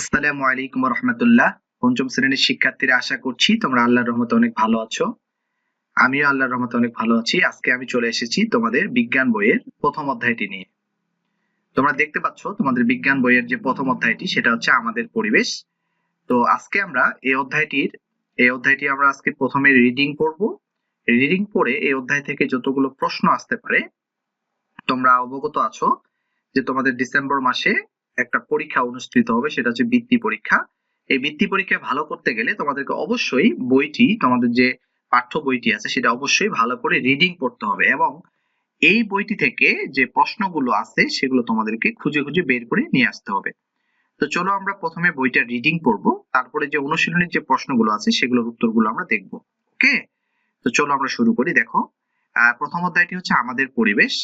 আসসালামু আলাইকুম রহমতুল্লাহ। পঞ্চম শ্রেণির শিক্ষার্থীরা, আশা করছি তোমরা আল্লাহর রহমতে অনেক ভালো আছো। আমিও আল্লাহর রহমতে অনেক ভালো আছি। আজকে আমি চলে এসেছি তোমাদের বিজ্ঞান বইয়ের প্রথম অধ্যায়টি নিয়ে। তোমরা দেখতে পাচ্ছ তোমাদের বিজ্ঞান বইয়ের যে প্রথম অধ্যায়টি, সেটা হচ্ছে আমাদের পরিবেশ। তো আজকে আমরা এই অধ্যায়টির, এই অধ্যায়টি আমরা আজকে প্রথমে রিডিং করব। রিডিং পড়ে এই অধ্যায় থেকে যতগুলো প্রশ্ন আসতে পারে, তোমরা অবগত আছো যে তোমাদের ডিসেম্বর মাসে একটা পরীক্ষা অনুষ্ঠিত হবে, সেটা হচ্ছে বৃত্তি পরীক্ষা। এই বৃত্তি পরীক্ষায় ভালো করতে গেলে তোমাদেরকে অবশ্যই বইটি, তোমাদের যে পাঠ্য বইটি আছে, সেটা অবশ্যই ভালো করে রিডিং পড়তে হবে এবং এই বইটি থেকে যে প্রশ্নগুলো আছে, সেগুলো তোমাদেরকে খুঁজে খুঁজে বের করে নিয়ে আসতে হবে। তো চলো আমরা প্রথমে বইটা রিডিং পড়ব, তারপরে যে অনুশীলনের যে প্রশ্নগুলো আছে, সেগুলোর উত্তরগুলো আমরা দেখব ওকে তো চলো আমরা শুরু করি, দেখো। প্রথম অধ্যায়টি হচ্ছে আমাদের পরিবেশ।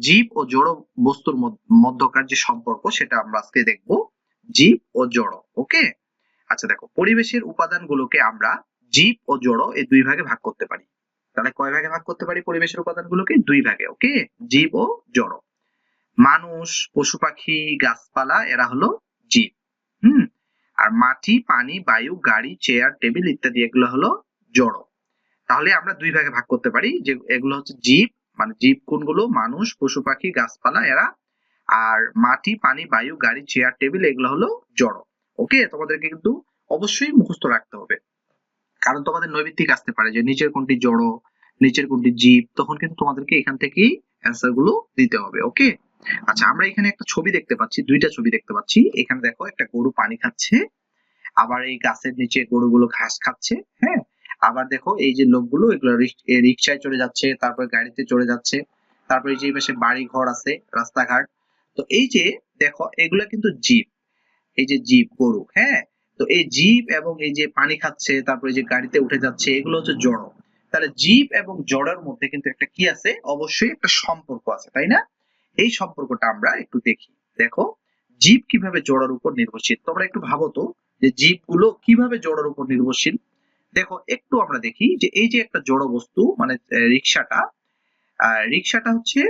জীব ও জড় বস্তুর মধ্যকার যে সম্পর্ক, সেটা আমরা আজকে দেখব। জীব ও জড়, ওকে? আচ্ছা দেখো, পরিবেশের উপাদানগুলোকে আমরা জীব ও জড় এই দুই ভাগে ভাগ করতে পারি। তাহলে কয় ভাগে ভাগ করতে পারি পরিবেশের উপাদানগুলোকে? দুই ভাগে, ওকে? জীব ও জড়। মানুষ, পশু পাখি, গাছপালা, এরা হলো জীব। হুম? আর মাটি, পানি, বায়ু, গাড়ি, চেয়ার, টেবিল ইত্যাদি, এগুলো হলো জড়। তাহলে আমরা দুই ভাগে ভাগ করতে পারি, যে এগুলো হচ্ছে জীব মানে জীব কোনগুলো? মানুষ, পশু পাখি, গাছপালা, এরা। আর মাটি, পানি, বায়ু, গাড়ি চেয়ার টেবিল এগুলো হলো জড়। ওকে তোমাদেরকে কিন্তু অবশ্যই মুখস্থ রাখতে হবে। কারণ তোমাদের নৈবিত্তিক আসতে পারে যে নিচের কোনটি জড়, নিচের কোনটি জীব, তখন কিন্তু তোমাদেরকে এখান থেকেই অ্যান্সারগুলো দিতে হবে। ওকে আচ্ছা আমরা এখানে একটা ছবি দেখতে পাচ্ছি, দুইটা ছবি দেখতে পাচ্ছি। এখানে দেখো একটা গরু পানি খাচ্ছে, আবার এই গাছের নিচে গরুগুলো ঘাস খাচ্ছে হ্যাঁ? আবার দেখো, এই যে লোকগুলো, এগুলো রিক্সায় চলে যাচ্ছে, তারপরে গাড়িতে চলে যাচ্ছে, তারপরে যে পাশে বাড়ি ঘর আছে, রাস্তাঘাট। তো এই যে দেখো, এগুলা কিন্তু জীব। এই যে জীব, গরু হ্যাঁ? তো এই জীব এবং এই যে পানি খাচ্ছে, তারপরে যে গাড়িতে উঠে যাচ্ছে, এগুলো হচ্ছে জড়। তাহলে জীব এবং জড়ের মধ্যে কিন্তু একটা কি আছে? অবশ্যই একটা সম্পর্ক আছে, তাই না? এই সম্পর্কটা আমরা একটু দেখি। দেখো, জীব কীভাবে জড়ের উপর নির্ভরশীল? তোমরা একটু ভাবো তো, যে জীবগুলো কীভাবে জড়ের উপর নির্ভরশীল? দেখো, একটু আমরা দেখি যে এই যে একটা জড় বস্তু মানে রিক্সাটা রিক্সাটা হচ্ছে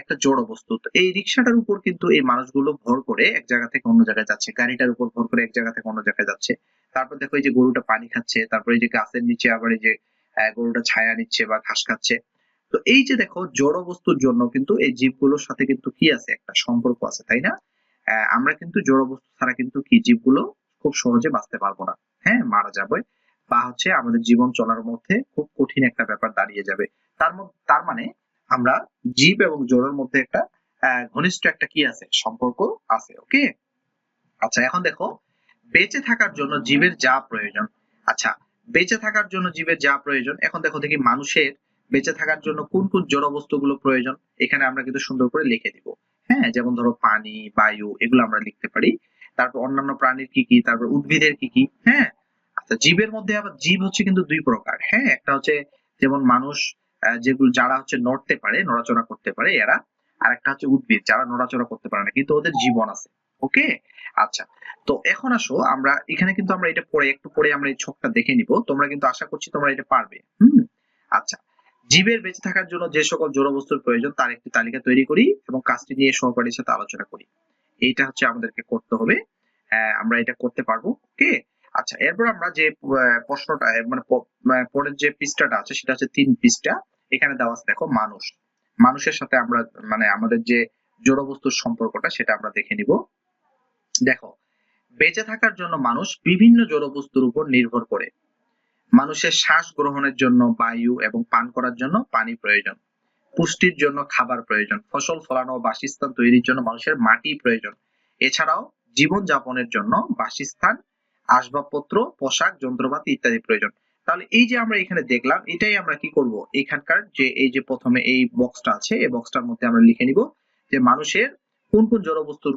একটা জড় বস্তু। তো এই রিক্সাটার উপর কিন্তু এই মানুষগুলো ভর করে এক জায়গা থেকে অন্য জায়গায় যাচ্ছে। গাড়িটার উপর ভর করে এক জায়গা থেকে অন্য জায়গায় যাচ্ছে। তারপর দেখো এই যে গরুটা পানি খাচ্ছে, তারপর এই যে গাছের নিচে আবার এই যে গরুটা ছায়া নিচ্ছে বা ঘাস খাচ্ছে। তো এই যে দেখো, জড় বস্তুর জন্য কিন্তু এই জীবগুলোর সাথে কিন্তু কি আছে? একটা সম্পর্ক আছে, তাই না? আমরা কিন্তু জড় বস্তু ছাড়া কিন্তু কি জীবগুলো খুব সহজে বাঁচতে পারব না। হ্যাঁ মারা যাবে। বা হচ্ছে আমাদের জীবন চলার মধ্যে খুব কঠিন একটা ব্যাপার দাঁড়িয়ে যাবে। তার তার মানে আমরা জীব এবং জড়ের মধ্যে একটা ঘনিষ্ঠ একটা কি আছে? সম্পর্ক আছে ওকে আচ্ছা এখন দেখো, বেঁচে থাকার জন্য জীবের যা প্রয়োজন। আচ্ছা বেঁচে থাকার জন্য জীবের যা প্রয়োজন, এখন দেখো দেখি মানুষের বেঁচে থাকার জন্য কোন কোন জড় বস্তুগুলো প্রয়োজন, এখানে আমরা কিন্তু সুন্দর করে লিখে দিব। হ্যাঁ যেমন ধরো পানি, বায়ু, এগুলো আমরা লিখতে পারি। তারপর অন্যান্য প্রাণীর কি কি, তারপর উদ্ভিদের কি কি হ্যাঁ? জীবের মধ্যে আবার জীব হচ্ছে কিন্তু দুই প্রকার। হ্যাঁ একটা হচ্ছে যেমন মানুষ যেগুলো, যারা হচ্ছে নড়তে পারে, নড়াচড়া করতে পারে এরা, আর একটা হচ্ছে উদ্ভিদ, যারা নড়াচড়া করতে পারে না, কিন্তু ওদের জীবন আছে। ওকে? আচ্ছা তো এখন আসো, আমরা এখানে কিন্তু আমরা এটা পড়ে, একটু পরে আমরা এই ছকটা দেখে নিব। তোমরা কিন্তু আশা করছি তোমরা এটা পারবে। হুম? আচ্ছা জীবের বেঁচে থাকার জন্য যে সকল জড় বস্তুর প্রয়োজন, তার একটি তালিকা তৈরি করি এবং কাজটি নিয়ে সহপাঠীর সাথে আলোচনা করি। এইটা হচ্ছে আমাদেরকে করতে হবে। আমরা এটা করতে পারব। আচ্ছা এরপর আমরা যে প্রশ্নটা মানে পরের যে পৃষ্ঠাটা আছে, সেটা হচ্ছে তিন পৃষ্ঠা। এখানে দেওয়া আছে, দেখো, মানুষ। মানুষের সাথে আমরা মানে আমাদের যে জড় বস্তুর সম্পর্কটা, সেটা আমরা দেখে নিব। দেখো, বেঁচে থাকার জন্য মানুষ বিভিন্ন জড় বস্তুর উপর নির্ভর করে। মানুষের শ্বাস গ্রহণের জন্য বায়ু এবং পান করার জন্য পানি প্রয়োজন। পুষ্টির জন্য খাবার প্রয়োজন। ফসল, ফলানো বাসস্থান তৈরির জন্য মানুষের মাটি প্রয়োজন। এছাড়াও জীবন যাপনের জন্য বাসস্থান আসবাবপত্র, পোশাক, যন্ত্রপাতি ইত্যাদি প্রয়োজন। তাহলে এই যে আমরা এখানে দেখলাম, এটাই আমরা কি করব? এখানকার যে, এই যে প্রথমে এই বক্সটা আছে, এই বক্সটার মধ্যে আমরা লিখে নিব যে মানুষের কোন কোন জড় বস্তুর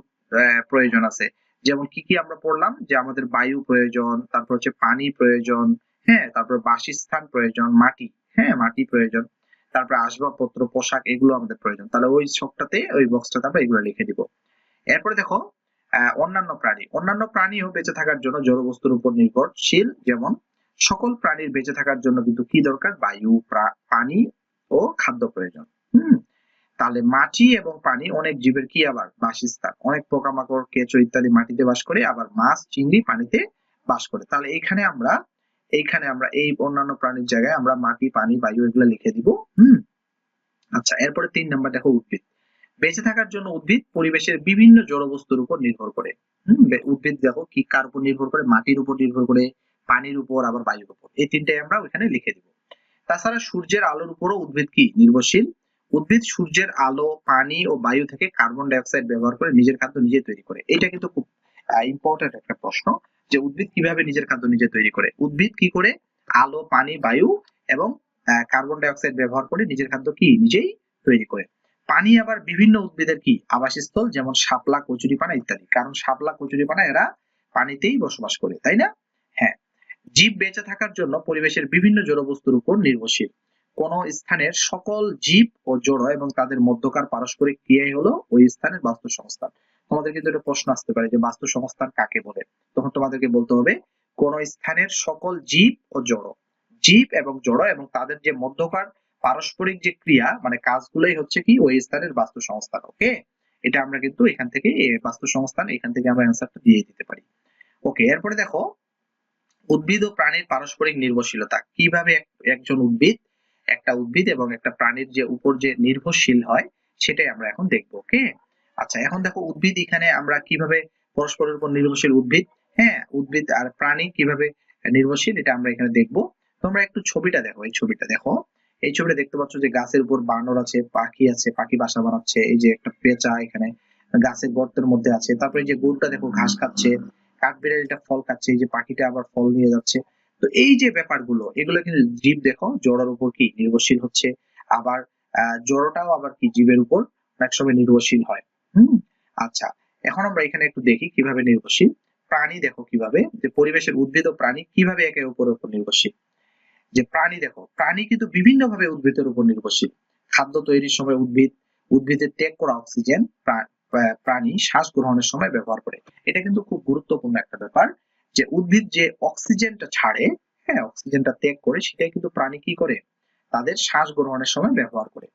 প্রয়োজন আছে। যেমন কি কি আমরা পড়লাম? যে আমাদের বায়ু প্রয়োজন, তারপর হচ্ছে পানি প্রয়োজন হ্যাঁ তারপর বাসস্থান প্রয়োজন, মাটি হ্যাঁ মাটি প্রয়োজন, তারপর আসবাবপত্র, পোশাক, এগুলো আমাদের প্রয়োজন। তাহলে ওই ছকটাতে ওই বক্সটাতে আমরা এগুলো লিখে দিব এরপরে দেখো অন্যান্য প্রাণী। অন্যান্য প্রাণীও বেঁচে থাকার জন্য জড় বস্তুর উপর নির্ভরশীল, যেমন সকল প্রাণীর বেঁচে থাকার জন্য কিন্তু কি দরকার? বায়ু পানি ও খাদ্য প্রয়োজন। হুম? তাহলে মাটি এবং পানি অনেক জীবের কি আবার? বাসস্থান। অনেক পোকামাকড়, কেঁচো ইত্যাদি মাটিতে বাস করে, আবার মাছ, চিংড়ি পানিতে বাস করে। তাহলে এখানে আমরা, এইখানে আমরা এই অন্যান্য প্রাণীর জায়গায় আমরা মাটি, পানি, বায়ু এগুলো লিখে দিব। হুম? আচ্ছা এরপরে তিন নাম্বার দেখো উদ্ভিদ। বেঁচে থাকার জন্য উদ্ভিদ পরিবেশের বিভিন্ন জড়বস্তুর উপর নির্ভর করে। উদ্ভিদ দেখো কি কার উপর নির্ভর করে? মাটির উপর নির্ভর করে, পানির উপর, আবার বায়ুর উপর। এই তিনটাই আমরা ওখানে লিখে দিব। তাছাড়া সূর্যের আলোর উপরও উদ্ভিদ কি? নির্ভরশীল। উদ্ভিদ সূর্যের আলো, পানি ও বায়ু থেকে কার্বন ডাই অক্সাইড ব্যবহার করে নিজের খাদ্য নিজে তৈরি করে। এটা কিন্তু খুব ইম্পর্টেন্ট একটা প্রশ্ন যে উদ্ভিদ কীভাবে নিজের খাদ্য নিজে তৈরি করে? উদ্ভিদ কি করে? আলো, পানি, বায়ু এবং কার্বন ডাই অক্সাইড ব্যবহার করে নিজের খাদ্য কি? নিজেই তৈরি করে। পানি আবার বিভিন্ন উদ্ভিদের কি? আবাসস্থল, যেমন শাপলা কচুরিপানা ইত্যাদি। কারণ শাপলা কচুরিপানা এরা পানিতেই বসবাস করে, তাই না? হ্যাঁ। জীব বেঁচে থাকার জন্য পরিবেশের বিভিন্ন জড়বস্তুর উপর নির্ভরশীল। কোন স্থানের সকল জীব ও জড় এবং তাদের মধ্যকার পারস্পরিক ক্রিয়াই হলো ওই স্থানের বাস্তু সংস্থান তোমাদের কিন্তু একটা প্রশ্ন আসতে পারে যে বাস্তু সংস্থান কাকে বলে? তখন তোমাদেরকে বলতে হবে, কোন স্থানের সকল জীব ও জড়। জীব এবং জড় এবং তাদের যে মধ্যকার পারস্পরিক যে ক্রিয়া মানে কাজগুলোই হচ্ছে কি ওই স্থানের বাস্তু সংস্থান ওকে এটা আমরা কিন্তু এখান থেকে বাস্তু সংস্থান এখান থেকে আমরা অ্যান্সারটা দিয়ে দিতে পারি। ওকে এরপরে দেখো, উদ্ভিদ ও প্রাণীর পারস্পরিক নির্ভরশীলতা। কীভাবে একজন উদ্ভিদ, একটা উদ্ভিদ এবং একটা প্রাণীর যে উপর যে নির্ভরশীল হয়, সেটাই আমরা এখন দেখব ওকে আচ্ছা এখন দেখো উদ্ভিদ, এখানে আমরা কীভাবে পরস্পরের উপর নির্ভরশীল উদ্ভিদ হ্যাঁ উদ্ভিদ আর প্রাণী কীভাবে নির্ভরশীল, এটা আমরা এখানে দেখব। তোমরা একটু ছবিটা দেখো, এই ছবিটা দেখো। এই ছবিটা দেখতে পাচ্ছ যে গাছের উপর বানর আছে, পাখি আছে, পাখি বাসা বানাচ্ছে, এই যে একটা পেঁচা এখানে গাছের গর্তের মধ্যে আছে। তারপরে যে গরুটা দেখো ঘাস খাচ্ছে, কাঠবিড়ালিটা ফল খাচ্ছে, এই যে পাখিটা আবার ফল নিয়ে যাচ্ছে। তো এই যে ব্যাপারগুলো, এগুলো কিন্তু জীব দেখো জড়ের উপর কি নির্ভরশীল হচ্ছে, আবার জড়টাও আবার কি জীবের উপর অনেক সময় নির্ভরশীল হয়। হুম? আচ্ছা এখন আমরা এখানে একটু দেখি কীভাবে নির্ভরশীল। প্রাণী দেখো কীভাবে, যে পরিবেশের উদ্ভিদ ও প্রাণী কীভাবে একে অপরের উপর নির্ভরশীল। যে প্রাণী দেখো, প্রাণী কিন্তু বিভিন্ন ভাবে উদ্ভিদের উপর নির্ভরশীল। খাদ্য তৈরির সময় উদ্ভিদ, উদ্ভিদের ত্যাগ করা অক্সিজেন প্রা- প্রা- প্রাণী শ্বাস গ্রহণের সময় ব্যবহার করে। এটা কিন্তু খুব গুরুত্বপূর্ণ একটা ব্যাপার যে উদ্ভিদ যে অক্সিজেনটা ছাড়ে হ্যাঁ অক্সিজেনটা ত্যাগ করে, সেটাই কিন্তু প্রাণী কি করে? তাদের শ্বাস গ্রহণের সময় ব্যবহার করে।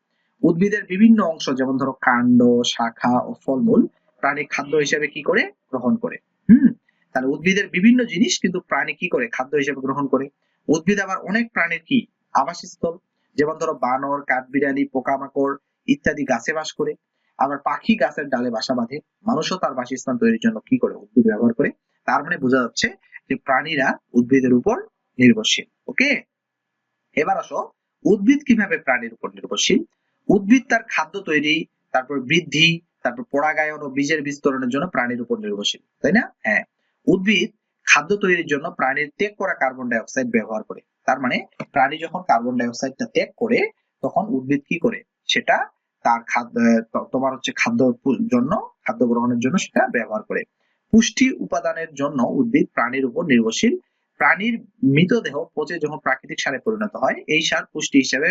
উদ্ভিদের বিভিন্ন অংশ যেমন ধরো কাণ্ড, শাখা ও ফলমূল প্রাণী খাদ্য হিসেবে কি করে? গ্রহণ করে। হুম? তাহলে উদ্ভিদের বিভিন্ন জিনিস কিন্তু প্রাণী কি করে? খাদ্য হিসেবে গ্রহণ করে। উদ্ভিদ আবার অনেক প্রাণীর কি? আবাসস্থল, যেমন ধরো বানর কাঠবিড়ালি পোকামাকড় ইত্যাদি গাছে বাস করে। আবার পাখি গাছের ডালে বাসা বাঁধে। মানুষও তার বাসস্থান তৈরির জন্য কি করে উদ্ভিদ ব্যবহার করে? তার মানে বোঝা যাচ্ছে যে প্রাণীরা উদ্ভিদের উপর নির্ভরশীল। ওকে? এবার আসো, উদ্ভিদ কীভাবে প্রাণীর উপর নির্ভরশীল? উদ্ভিদ তার খাদ্য তৈরি, তারপর বৃদ্ধি, তারপর পরাগায়ন ও বীজের বিস্তরণের জন্য প্রাণীর উপর নির্ভরশীল। তাই না? হ্যাঁ। উদ্ভিদ খাদ্য তৈরির জন্য প্রাণীর ত্যাগ করা কার্বন ডাই অক্সাইড ব্যবহার করে। তার মানে প্রাণী যখন কার্বন ডাই অক্সাইডটা ত্যাগ করে, তখন উদ্ভিদ কি করে? সেটা তার খাদ্য তোমার হচ্ছে খাদ্য জন্য, খাদ্য গ্রহণের জন্য সেটা ব্যবহার করে। পুষ্টি উপাদানের জন্য উদ্ভিদ প্রাণীর উপর নির্ভরশীল। প্রাণীর মৃতদেহ পচে যখন প্রাকৃতিক সারে পরিণত হয়, এই সার পুষ্টি হিসেবে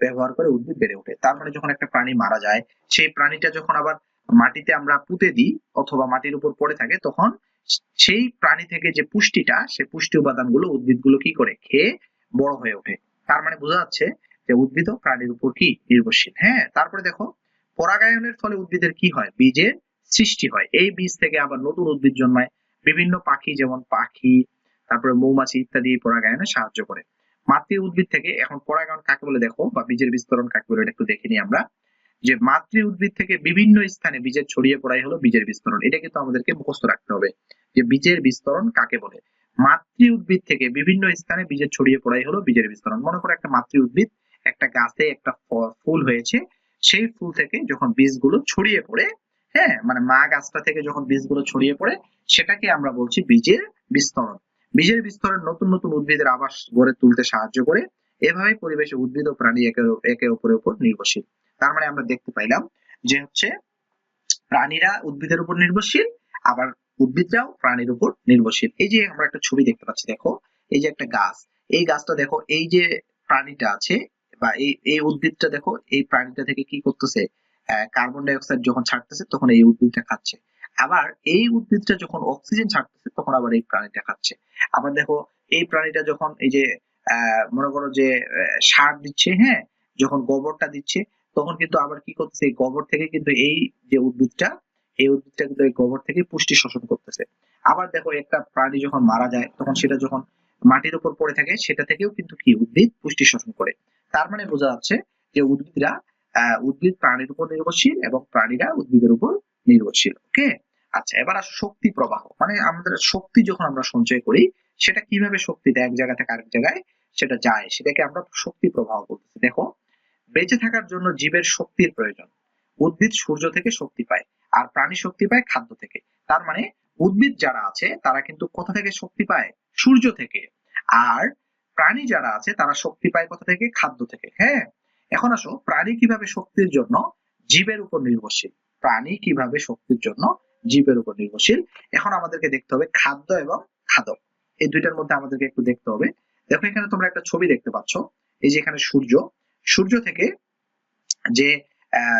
ব্যবহার করে উদ্ভিদ বেড়ে ওঠে। তার মানে যখন একটা প্রাণী মারা যায়, সেই প্রাণীটা যখন আবার মাটিতে আমরা পুঁতে দিই, অথবা মাটির উপর পড়ে থাকে, তখন সেই প্রাণী থেকে যে পুষ্টিটা, সেই পুষ্টি উপাদানগুলো উদ্ভিদগুলো কি করে? খেয়ে বড় হয়ে ওঠে। তার মানে বোঝা যাচ্ছে যে উদ্ভিদ প্রাণীর উপর কি নির্ভরশীল। হ্যাঁ তারপরে দেখো, পরাগায়নের ফলে উদ্ভিদের কি হয়? বীজের সৃষ্টি হয়। এই বীজ থেকে আবার নতুন উদ্ভিদ জন্মায়। বিভিন্ন পাখি, যেমন পাখি, তারপরে মৌমাছি ইত্যাদি পরাগায়নে সাহায্য করে। মাতৃ উদ্ভিদ থেকে, এখন পরাগায়ন কাকে বলে দেখো? বা বীজের বিস্তরণ কাকে বলে, এটা একটু দেখে নিই আমরা। যে মাতৃ উদ্ভিদ থেকে বিভিন্ন স্থানে বীজের ছড়িয়ে পড়াই হলো বীজের বিস্তরণ। এটা কিন্তু আমাদেরকে মুখস্থ রাখতে হবে। যে বীজের বিস্তরণ কাকে বলে? মাতৃ উদ্ভিদ থেকে বিভিন্ন স্থানে বীজের ছড়িয়ে পড়াই হলো বীজের বিস্তরণ। মনে করো একটা মাতৃ উদ্ভিদ, একটা গাছে একটা ফুল হয়েছে, সেই ফুল থেকে যখন বীজগুলো ছড়িয়ে পড়ে হ্যাঁ মানে মা গাছটা থেকে যখন বীজগুলো ছড়িয়ে পড়ে, সেটাকে আমরা বলছি বীজের বিস্তরণ। বীজের বিস্তরণ নতুন নতুন উদ্ভিদের আবাস গড়ে তুলতে সাহায্য করে, এভাবে পরিবেশে উদ্ভিদ ও প্রাণী একে একে অপরের উপর নির্ভরশীল। তার মানে আমরা দেখতে পাইলাম যে হচ্ছে প্রাণীরা উদ্ভিদের উপর নির্ভরশীল, আবার উদ্ভিদরাও প্রাণীর উপর নির্ভরশীল। এই যে আমরা একটা ছবি দেখতে পাচ্ছি, দেখো, এই যে একটা গাছ, এই গাছটা দেখো, এই যে প্রাণীটা আছে বা এই এই উদ্ভিদটা দেখো, এই প্রাণীটা থেকে কি করতেছে? কার্বন ডাই অক্সাইড যখন ছাড়তেছে, তখন এই উদ্ভিদটা খাচ্ছে। আবার এই উদ্ভিদটা যখন অক্সিজেন ছাড়তেছে, তখন আবার এই প্রাণীটা খাচ্ছে। আবার দেখো, এই প্রাণীটা যখন এই যে মনে করো যে সার দিচ্ছে হ্যাঁ যখন গোবরটা দিচ্ছে, তখন কিন্তু আবার কি করতেছে গোবর থেকে কিন্তু এই যে উদ্ভিদটা এই উদ্ভিদটা কিন্তু এই গোবর থেকে পুষ্টি শোষণ করতেছে। আবার দেখো একটা প্রাণী যখন মারা যায়, তখন সেটা যখন মাটির উপর পড়ে থাকে, সেটা থেকেও কিন্তু কি উদ্ভিদ পুষ্টি শোষণ করে। তার মানে বোঝা যাচ্ছে যে উদ্ভিদরা উদ্ভিদ প্রাণীর উপর নির্ভরশীল এবং প্রাণীরা উদ্ভিদের উপর নির্ভরশীল ওকে আচ্ছা এবার আসো শক্তি প্রবাহ। মানে আমাদের শক্তি যখন আমরা সঞ্চয় করি, সেটা কীভাবে শক্তিটা এক জায়গা থেকে আরেক জায়গায় সেটা যায়। সেটাকে আমরা শক্তি প্রবাহ বলতেছি। দেখো, বেঁচে থাকার জন্য জীবের শক্তির প্রয়োজন। উদ্ভিদ সূর্য থেকে শক্তি পায়। আর প্রাণী শক্তি পায় খাদ্য থেকে। তার মানে উদ্ভিদ যারা আছে, তারা কিন্তু কোথা থেকে শক্তি পায়? সূর্য থেকে। আর প্রাণী যারা আছে, তারা শক্তি পায় কোথা থেকে? খাদ্য থেকে। হ্যাঁ? এখন আসো, প্রাণী কীভাবে শক্তির জন্য জীবের উপর নির্ভরশীল? প্রাণী কীভাবে শক্তির জন্য জীবের উপর নির্ভরশীল? এখন আমাদেরকে দেখতে হবে খাদ্য এবং খাদক। এই দুইটার মধ্যে আমাদেরকে একটু দেখতে হবে। দেখো, এখানে তোমরা একটা ছবি দেখতে পাচ্ছ। এই যে এখানে সূর্য। সূর্য থেকে যে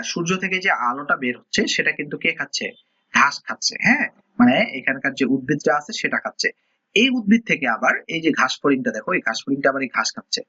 সূর্য থেকে যে আলোটা বের হচ্ছে, সেটা কিন্তু কে খাচ্ছে? ঘাস খাচ্ছে হ্যাঁ? মানে এখানকার যে উদ্ভিদটা আছে, সেটা খাচ্ছে। এই উদ্ভিদ থেকে আবার এই যে ঘাস ফড়িংটা দেখো, এই ঘাস ফড়িংটা আবার এই ঘাস খাচ্ছে।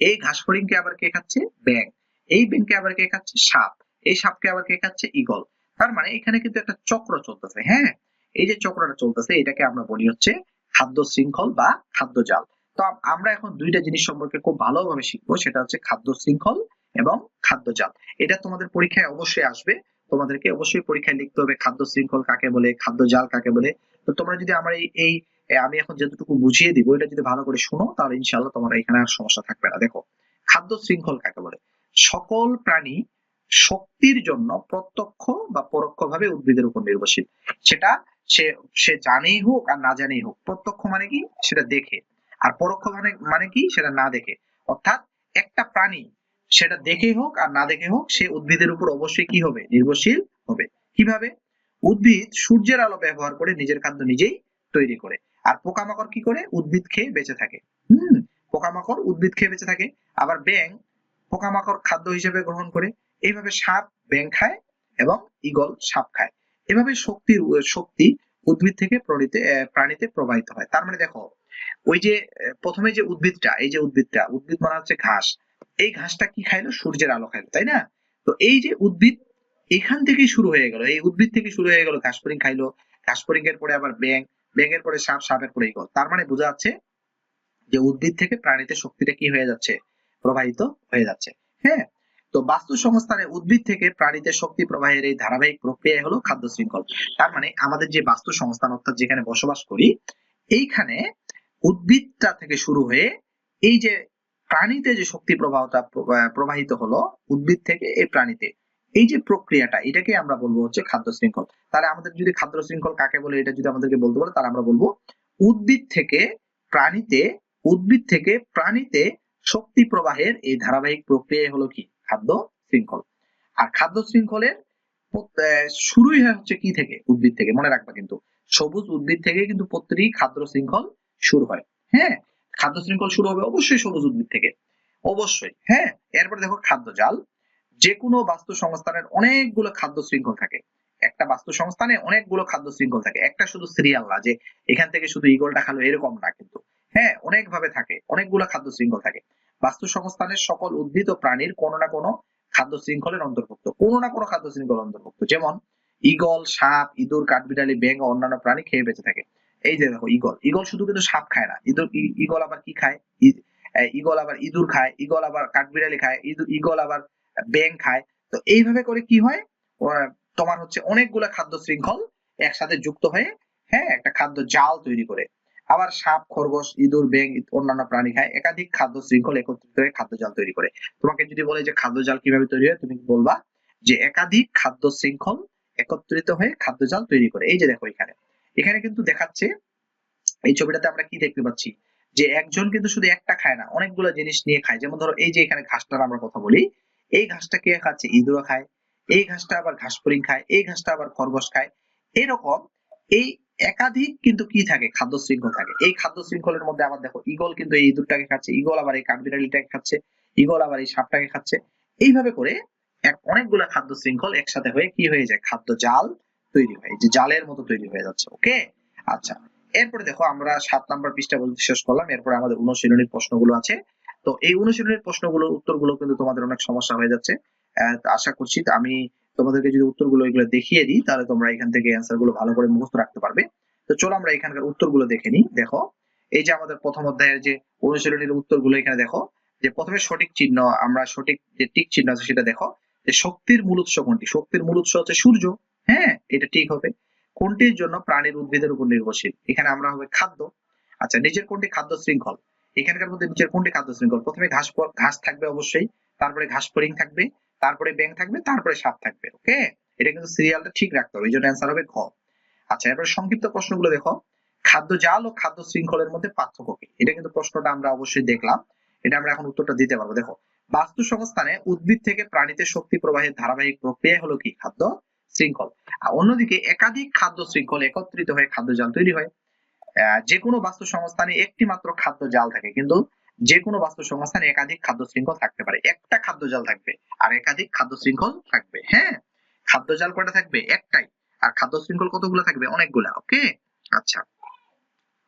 এই ঘাস ফড়িংকে আবার কে খাচ্ছে? ব্যাং এই ব্যাংকে আবার কে খাচ্ছে? সাপ। এই সাপকে আবার কে খাচ্ছে? ঈগল। তার মানে এখানে কিন্তু একটা চক্র চলতেছে হ্যাঁ? এই যে চক্রটা চলতেছে, এটাকে আমরা বলি হচ্ছে খাদ্য শৃঙ্খল বা খাদ্য জাল। তো আমরা এখন দুইটা জিনিস সম্পর্কে খুব ভালোভাবে শিখব, সেটা হচ্ছে খাদ্য শৃঙ্খল এবং খাদ্য জাল এটা তোমাদের পরীক্ষায় অবশ্যই আসবে। তোমাদেরকে অবশ্যই পরীক্ষায় লিখতে হবে খাদ্য শৃঙ্খল কাকে বলে, খাদ্য জাল কাকে বলে। তো তোমরা যদি আমার এই আমি এখন যতটুকু বুঝিয়ে দিব, এটা যদি ভালো করে শোনো, তাহলে ইনশাআল্লাহ তোমার এখানে আর সমস্যা থাকবে না। দেখো, খাদ্য শৃঙ্খল কাকে বলে? সকল প্রাণী শক্তির জন্য প্রত্যক্ষ বা পরোক্ষভাবে উদ্ভিদের উপর নির্ভরশীল। সেটা সে সে জানেই হোক আর না জানেই হোক। প্রত্যক্ষ মানে কি? সেটা দেখে। আর পরোক্ষ মানে মানে কি? সেটা না দেখে। অর্থাৎ একটা প্রাণী সেটা দেখে হোক আর না দেখে হোক সে উদ্ভিদের উপর অবশ্যই কি হবে? নির্ভরশীল হবে। কীভাবে? উদ্ভিদ সূর্যের আলো ব্যবহার করে নিজের খাদ্য নিজেই তৈরি করে। আর পোকামাকড় কি করে? উদ্ভিদ খেয়ে বেঁচে থাকে। হম? পোকামাকড় উদ্ভিদ খেয়ে বেঁচে থাকে। আবার ব্যাং পোকামাকড় খাদ্য হিসেবে গ্রহণ করে। এইভাবে সাপ ব্যাং খায় এবং ঈগল সাপ খায়। এভাবে শক্তির, শক্তি উদ্ভিদ থেকে প্রাণীতে প্রাণীতে প্রবাহিত হয়। তার মানে দেখো, ওই যে প্রথমে যে উদ্ভিদটা, এই যে উদ্ভিদটা, উদ্ভিদ মানে হচ্ছে ঘাস। এই ঘাসটা কি খাইলো? সূর্যের আলো খাইলো, তাই না? তো এই যে উদ্ভিদ এখান থেকেই শুরু হয়ে গেল। এই উদ্ভিদ থেকে শুরু হয়ে গেল, ঘাসফড়িং খাইলো। ঘাসফড়িং এর পরে আবার ব্যাং ব্যাঙের পরে সাপ, সাপের পরে ঈগল তার মানে বোঝা যাচ্ছে যে উদ্ভিদ থেকে প্রাণীতে শক্তিটা কি হয়ে যাচ্ছে? প্রবাহিত হয়ে যাচ্ছে। হ্যাঁ? তো বাস্তু সংস্থানে উদ্ভিদ থেকে প্রাণীতে শক্তি প্রবাহের এই ধারাবাহিক প্রক্রিয়া হলো খাদ্য শৃঙ্খল। তার মানে আমাদের যে বাস্তু সংস্থান অর্থাৎ যেখানে বসবাস করি, এইখানে উদ্ভিদটা থেকে শুরু হয়ে এই যে প্রাণীতে যে শক্তি প্রবাহটা প্রবাহিত হলো, উদ্ভিদ থেকে এই প্রাণীতে, এই যে প্রক্রিয়াটা, এটাকে আমরা বলব হচ্ছে খাদ্য শৃঙ্খল। তাহলে আমাদের যদি খাদ্য শৃঙ্খল কাকে বলে, এটা যদি আমাদেরকে বলতে বলে, তাহলে আমরা বলব উদ্ভিদ থেকে প্রাণীতে, উদ্ভিদ থেকে প্রাণীতে শক্তি প্রবাহের এই ধারাবাহিক প্রক্রিয়া হলো কি? খাদ্য শৃঙ্খল। আর খাদ্য শৃঙ্খলের শুরুই হয় হচ্ছে কি থেকে? উদ্ভিদ থেকে, মনে রাখবা কিন্তু। সবুজ উদ্ভিদ থেকে কিন্তু প্রতিটি খাদ্য শৃঙ্খল শুরু হয়। হ্যাঁ? খাদ্য শৃঙ্খল শুরু হবে অবশ্যই সবুজ উদ্ভিদ থেকে। অবশ্যই হ্যাঁ এরপর দেখো খাদ্য জাল যে কোনো বাস্তু সংস্থানের অনেকগুলো খাদ্য শৃঙ্খল থাকে। একটা বাস্তু সংস্থানে অনেকগুলো খাদ্য শৃঙ্খল থাকে। একটা শুধু সিরিয়াল না, যে এখান থেকে শুধু ইগলটা খালো, এরকম না কিন্তু। হ্যাঁ অনেক ভাবে থাকে, অনেকগুলো খাদ্য শৃঙ্খল থাকে। বাস্তু সংস্থানের সকল উদ্ভিদ ও প্রাণীর কোনো না কোনো খাদ্য শৃঙ্খলের অন্তর্ভুক্ত, কোনো না কোনো খাদ্য শৃঙ্খল অন্তর্ভুক্ত। যেমন ইগল সাপ, ইঁদুর, কাঠবিড়ালি ব্যাঙ অন্যান্য প্রাণী খেয়ে বেঁচে থাকে। এই যে দেখো ইগল ইগল শুধু কিন্তু সাপ খায় না। ইঁদুর ইগল আবার কি খায়? ইগল আবার ইঁদুর খায় ইগল আবার কাঠবিড়ালি খায় ইগল আবার ব্যাঙ খায়। তো এইভাবে করে কি হয়? তোমার হচ্ছে অনেকগুলা খাদ্য শৃঙ্খল একসাথে যুক্ত হয়ে হ্যাঁ একটা খাদ্য জাল তৈরি করে। আবার সাপ, খরগোশ, ইঁদুর ইত- অন্যান্য প্রাণী খায়, একাধিক খাদ্য শৃঙ্খল একত্রিত হয়ে খাদ্য জাল তৈরি করে। তোমাকে যদি বলে যে খাদ্য জাল কীভাবে তৈরি হয়, তুমি বলবা? যে একাধিক খাদ্য শৃঙ্খল একত্রিত হয়ে খাদ্য জাল তৈরি করে। এই যে দেখো এখানে। এখানে কিন্তু দেখাচ্ছে, এই ছবিটাতে আমরা কি দেখতে পাচ্ছি? যে একজন কিন্তু শুধু একটা খায় না, অনেকগুলো জিনিস নিয়ে খায়। যেমন ধরো এই যে এখানে ঘাসটার আমরা কথা বলি, এই ঘাসটা কে খাচ্ছে? ইঁদুরও খায়। এই ঘাসটা আবার ঘাস ফড়িং খায়, এই ঘাসটা আবার খরগোশ খায়। এরকম এই একাধিক কিন্তু কি থাকে? খাদ্য শৃঙ্খল থাকে। এই খাদ্য শৃঙ্খলের মধ্যে আবার দেখো ইগল কিন্তু এই ইঁদুরটাকে খাচ্ছে ইগল আবার এই কাঠবিড়ালিটাকে খাচ্ছে ইগল আবার এই সাপটাকে খাচ্ছে। এইভাবে করে এক অনেকগুলা খাদ্য শৃঙ্খল একসাথে হয়ে কি হয়ে যায়? খাদ্য জাল তৈরি হয় যে জালের মতো তৈরি হয়ে যাচ্ছে ওকে আচ্ছা এরপরে দেখো আমরা সাত নাম্বার পৃষ্ঠা বলতে শেষ করলাম, এরপরে আমাদের অনুশীলনীর প্রশ্নগুলো আছে। তো এই অনুশীলনীর প্রশ্নগুলোর উত্তরগুলো কিন্তু তোমাদের অনেক সমস্যা হয়ে যাচ্ছে। আশা করছি আমি তোমাদেরকে যদি উত্তরগুলো এগুলো দেখিয়ে দিই, তাহলে তোমরা এখান থেকে অ্যান্সারগুলো ভালো করে মুখস্থ রাখতে পারবে। তো চলো আমরা এখানকার উত্তরগুলো দেখে নিই, দেখো। এই যে আমাদের প্রথম অধ্যায়ের যে অনুশীলনীর উত্তরগুলো এখানে দেখো, যে প্রথমে সঠিক চিহ্ন, আমরা সঠিক যে টিক চিহ্ন আছে সেটা দেখো, যে শক্তির মূল উৎস কোনটি? শক্তির মূল উৎস হচ্ছে সূর্য। হ্যাঁ এটা ঠিক হবে। কোনটির জন্য প্রাণীর উদ্ভিদের উপর নির্ভরশীল? এখানে আমরা হবে খাদ্য। আচ্ছা নিচের কোনটি খাদ্য শৃঙ্খল? এখানকার মধ্যে নিচের কোনটি খাদ্য শৃঙ্খল? প্রথমে ঘাস ঘাস থাকবে অবশ্যই, তারপরে ঘাস ফড়িং থাকবে, তারপরে ব্যাং থাকবে, তারপরে সাপ থাকবে, ওকে? এটা কিন্তু সিরিয়ালটা ঠিক রাখতে হবে, এই জন্য অ্যান্সার হবে ঘ। আচ্ছা এবার সংক্ষিপ্ত প্রশ্নগুলো দেখো। খাদ্য জাল ও খাদ্য শৃঙ্খলের মধ্যে পার্থক্য কি? এটা কিন্তু প্রশ্নটা আমরা অবশ্যই দেখলাম। এটা আমরা এখন উত্তরটা দিতে পারব। দেখো বাস্তু সংস্থানে উদ্ভিদ থেকে প্রাণীতে শক্তি প্রবাহের ধারাবাহিক প্রক্রিয়া হলো কি? খাদ্য। শৃঙ্খল। আর অন্যদিকে একাধিক খাদ্য শৃঙ্খল একত্রিত হয়ে খাদ্য জাল তৈরি হয়। যে কোনো বাস্তু সংস্থানে একটি মাত্র খাদ্য জাল থাকে, কিন্তু যে কোনো বাস্তু সংস্থানে একাধিক খাদ্য শৃঙ্খল থাকতে পারে। একটা খাদ্য জাল থাকবে আর একাধিক খাদ্য শৃঙ্খল থাকবে হ্যাঁ? খাদ্য জাল কয়টা থাকবে? একটাই। আর খাদ্য শৃঙ্খল কতগুলো থাকবে? অনেকগুলা, ওকে? আচ্ছা।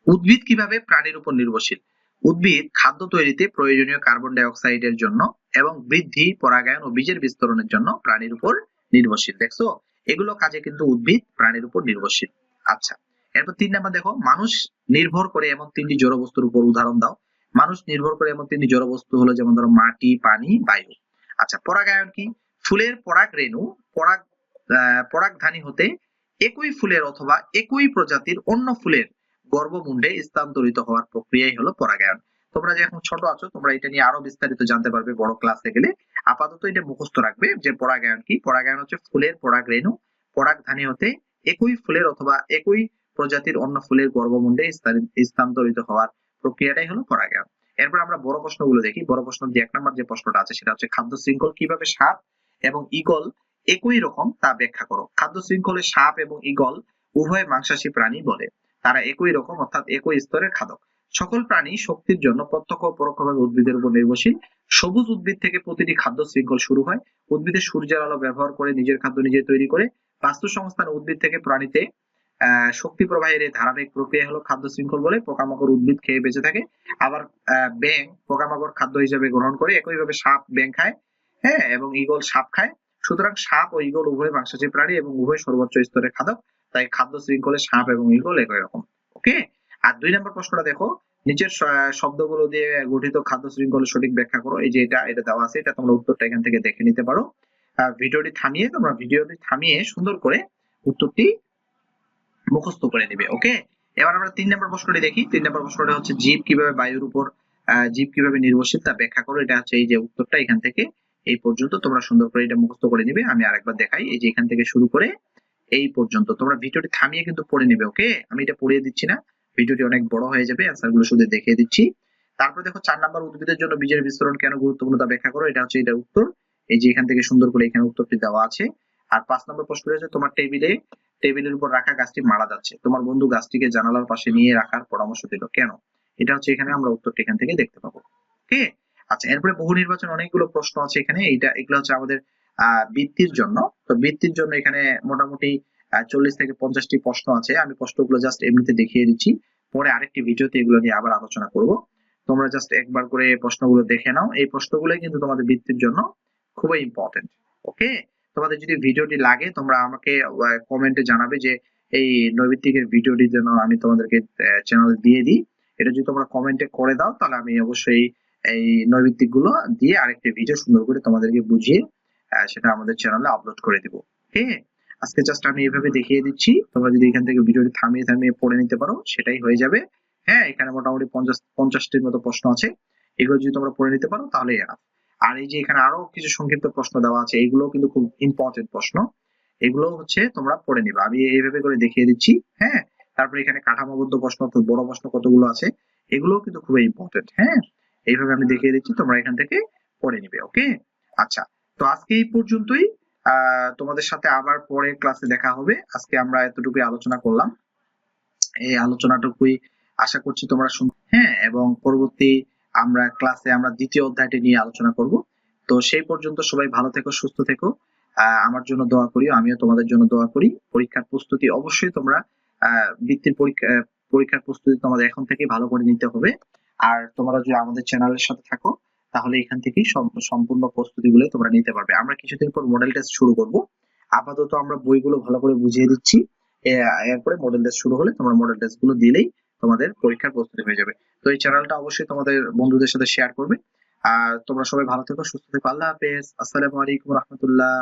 উদ্ভিদ কীভাবে প্রাণীর উপর নির্ভরশীল? উদ্ভিদ খাদ্য তৈরিতে প্রয়োজনীয় কার্বন ডাই অক্সাইডের জন্য এবং বৃদ্ধি, পরাগায়ন ও বীজের বিস্তরণের জন্য প্রাণীর উপর নির্ভরশীল। দেখছ? এগুলো কাজে কিন্তু উদ্ভিদ প্রাণীর উপর নির্ভরশীল। আচ্ছা এরপর তিন নাম্বার দেখো, মানুষ নির্ভর করে এমন তিনটি জড় বস্তুর উপর উদাহরণ দাও। মানুষ নির্ভর করে এমন তিনটি জড় বস্তু হলো যেমন ধরো মাটি, পানি, বায়ু। আচ্ছা পরাগায়ন কি? ফুলের পরাগ রেণু, পরাগ পরাগধানী হতে একই ফুলের অথবা একই প্রজাতির অন্য ফুলের গর্ভমুণ্ডে স্থানান্তরিত হওয়ার প্রক্রিয়াই হলো পরাগায়ন। তোমরা যে এখন ছোট আছো, তোমরা এটা নিয়ে আরও বিস্তারিত জানতে পারবে বড় ক্লাসে গেলে। আপাতত এটা মুখস্থ রাখবে যে পরাগায়ন কি। পরাগায়ন হচ্ছে ফুলের পরাগ রেণু। পরাগধানী হতে একই ফুলের অথবা একই প্রজাতির অন্য ফুলের গর্ভমুণ্ডে স্থানান্তরিত হওয়ার প্রক্রিয়াটাই হলো পরাগায়ন। এরপর আমরা বড় প্রশ্নগুলো দেখি। বড় প্রশ্ন যে এক নম্বর যে প্রশ্নটা আছে, সেটা হচ্ছে খাদ্য শৃঙ্খল কীভাবে সাপ এবং ঈগল একই রকম তা ব্যাখ্যা করো। খাদ্য শৃঙ্খলে সাপ এবং ঈগল উভয় মাংসাশী প্রাণী বলে। তারা একই রকম অর্থাৎ একই স্তরের খাদক। সকল প্রাণী শক্তির জন্য প্রত্যক্ষ ও পরোক্ষভাবে উদ্ভিদের উপর নির্ভরশীল। সবুজ উদ্ভিদ থেকে প্রতিটি খাদ্য শৃঙ্খল শুরু হয়। উদ্ভিদের সূর্যের আলো ব্যবহার করে নিজের খাদ্য নিজে তৈরি করে বাস্তু সংস্থান উদ্ভিদ থেকে প্রাণীতে শক্তি প্রবাহের এই ধারাবাহিক প্রক্রিয়া হলো খাদ্য শৃঙ্খল বলে পোকামাকড় উদ্ভিদ খেয়ে বেঁচে থাকে। আবার ব্যাং পোকামাকড় খাদ্য হিসেবে গ্রহণ করে একইভাবে সাপ ব্যাং খায় হ্যাঁ এবং ঈগল সাপ খায়। সুতরাং সাপ ও ঈগল উভয় মাংসাশী প্রাণী এবং উভয় সর্বোচ্চ স্তরের খাদক। তাই খাদ্য শৃঙ্খলে সাপ এবং ঈগল একই রকম, ওকে? আর দুই নম্বর প্রশ্নটা দেখো, নিচের শব্দগুলো দিয়ে গঠিত খাদ্য শৃঙ্খলের সঠিক ব্যাখ্যা করো। এই যে এটা এটা দেওয়া আছে, এটা তোমরা উত্তরটা এখান থেকে দেখে নিতে পারো। ভিডিওটি থামিয়ে, তোমরা ভিডিওটি থামিয়ে সুন্দর করে উত্তরটি মুখস্থ করে নিবে, ওকে? এবার আমরা তিন নম্বর প্রশ্নটি দেখি। তিন নম্বর প্রশ্নটা হচ্ছে, জীব কীভাবে বায়ুর উপর জীব কীভাবে নির্ভরশীল তা ব্যাখ্যা করো। এটা হচ্ছে এই যে উত্তরটা এখান থেকে, এই পর্যন্ত তোমরা সুন্দর করে এটা মুখস্থ করে নিবে। আমি আরেকবার দেখাই, এই যে এখান থেকে শুরু করে এই পর্যন্ত। তোমরা ভিডিওটি থামিয়ে কিন্তু পড়ে নিবে, ওকে? আমি এটা পড়িয়ে দিচ্ছি না। ভিডিওটি অনেক বড় হয়ে যাবে অ্যান্সারগুলো শুধু দেখিয়ে দিচ্ছি। তারপরে দেখো চার নাম্বার উদ্ভিদের জন্য বীজের বিস্তরণ কেন গুরুত্বপূর্ণ তা ব্যাখ্যা করো, এটা হচ্ছে এটার উত্তর। এই যে এখান থেকে সুন্দর করে এখানে উত্তরটি দেওয়া আছে। আর পাঁচ নম্বর প্রশ্ন হচ্ছে তোমার টেবিলে, টেবিলের উপর রাখা গাছটি মারা যাচ্ছে। তোমার বন্ধু গাছটিকে জানালার পাশে নিয়ে রাখার পরামর্শ দিল। কেন? এটা হচ্ছে এখানে আমরা উত্তরটি এখান থেকে দেখতে পাবো। ওকে? আচ্ছা এরপরে বহু নির্বাচন অনেকগুলো প্রশ্ন আছে এখানে। এইটা, এগুলো হচ্ছে আমাদের, আহ, বৃত্তির জন্য। তো বৃত্তির জন্য এখানে মোটামুটি চল্লিশ থেকে পঞ্চাশটি প্রশ্ন আছে। আমি প্রশ্নগুলো জাস্ট এমনিতে দেখিয়ে দিচ্ছি। পরে আরেকটি ভিডিওতে এগুলো নিয়ে আবার আলোচনা করব। তোমরা জাস্ট একবার করে প্রশ্নগুলো দেখে নাও। এই প্রশ্নগুলোই কিন্তু তোমাদের বৃত্তির জন্য খুবই ইম্পর্টেন্ট ওকে তোমাদের যদি ভিডিওটি লাগে, তোমরা আমাকে কমেন্টে জানাবে যে এই নৈবিত্তিকের ভিডিওটি যেন আমি তোমাদেরকে চ্যানেলে দিয়ে দিই। এটা যদি তোমরা কমেন্টে করে দাও, তাহলে আমি অবশ্যই এই নৈবিত্তিকগুলো দিয়ে আরেকটি ভিডিও সুন্দর করে তোমাদেরকে বুঝিয়ে সেটা আমাদের চ্যানেলে আপলোড করে দিব ওকে আজকে জাস্ট আমি এইভাবে দেখিয়ে দিচ্ছি। তোমরা যদি এখান থেকে ভিডিওটি থামিয়ে থামিয়ে পড়ে নিতে পারো, সেটাই হয়ে যাবে। হ্যাঁ এখানে মোটামুটি পঞ্চাশ, পঞ্চাশটির মতো প্রশ্ন আছে। এগুলো যদি তোমরা পড়ে নিতে পারো, তাহলে আর এই যে এখানে আরও কিছু সংক্ষিপ্ত প্রশ্ন দেওয়া আছে এগুলো কিন্তু খুব ইম্পর্টেন্ট প্রশ্ন। এগুলো হচ্ছে তোমরা পড়ে নিবা। আমি এইভাবে করে দেখিয়ে দিচ্ছি। হ্যাঁ তারপরে এখানে কাঠামোবদ্ধ প্রশ্ন বড় প্রশ্ন কতগুলো আছে, এগুলোও কিন্তু খুবই ইম্পর্টেন্ট হ্যাঁ এইভাবে আমি দেখিয়ে দিচ্ছি, তোমরা এখান থেকে পড়ে নিবে ওকে আচ্ছা তো আজকে এই পর্যন্তই। তোমাদের সাথে আবার পরে ক্লাসে দেখা হবে। আজকে আমরা এতটুকুই আলোচনা করলাম। এই আলোচনাটুকুই আশা করছি তোমরা শুন হ্যাঁ এবং পরবর্তী আমরা ক্লাসে আমরা দ্বিতীয় অধ্যায়টি নিয়ে আলোচনা করব। তো সেই পর্যন্ত সবাই ভালো থেকো, সুস্থ থেকো। আমার জন্য দোয়া করি আমিও তোমাদের জন্য দোয়া করি। পরীক্ষার প্রস্তুতি অবশ্যই তোমরা বৃত্তির পরীক্ষা পরীক্ষার প্রস্তুতি তোমাদের এখন থেকে ভালো করে নিতে হবে। আর তোমরা যদি আমাদের চ্যানেলের সাথে থাকো তাহলে এখান থেকেই সম্পূর্ণ সম্পূর্ণ প্রস্তুতিগুলো তোমরা নিতে পারবে। আমরা কিছুদিন পর মডেল টেস্ট শুরু করব। আপাতত আমরা বইগুলো ভালো করে বুঝিয়ে দিচ্ছি। এরপরে মডেল টেস্ট শুরু হলে তোমরা মডেল টেস্টগুলো দিলেই তোমাদের পরীক্ষার প্রস্তুতি হয়ে যাবে। তো এই চ্যানেলটা অবশ্যই তোমাদের বন্ধুদের সাথে শেয়ার করবে। আর তোমরা সবাই ভালো থেকো, সুস্থ থেকো। আল্লাহ হাফেজ। আসসালামু আলাইকুম রহমতুল্লাহ।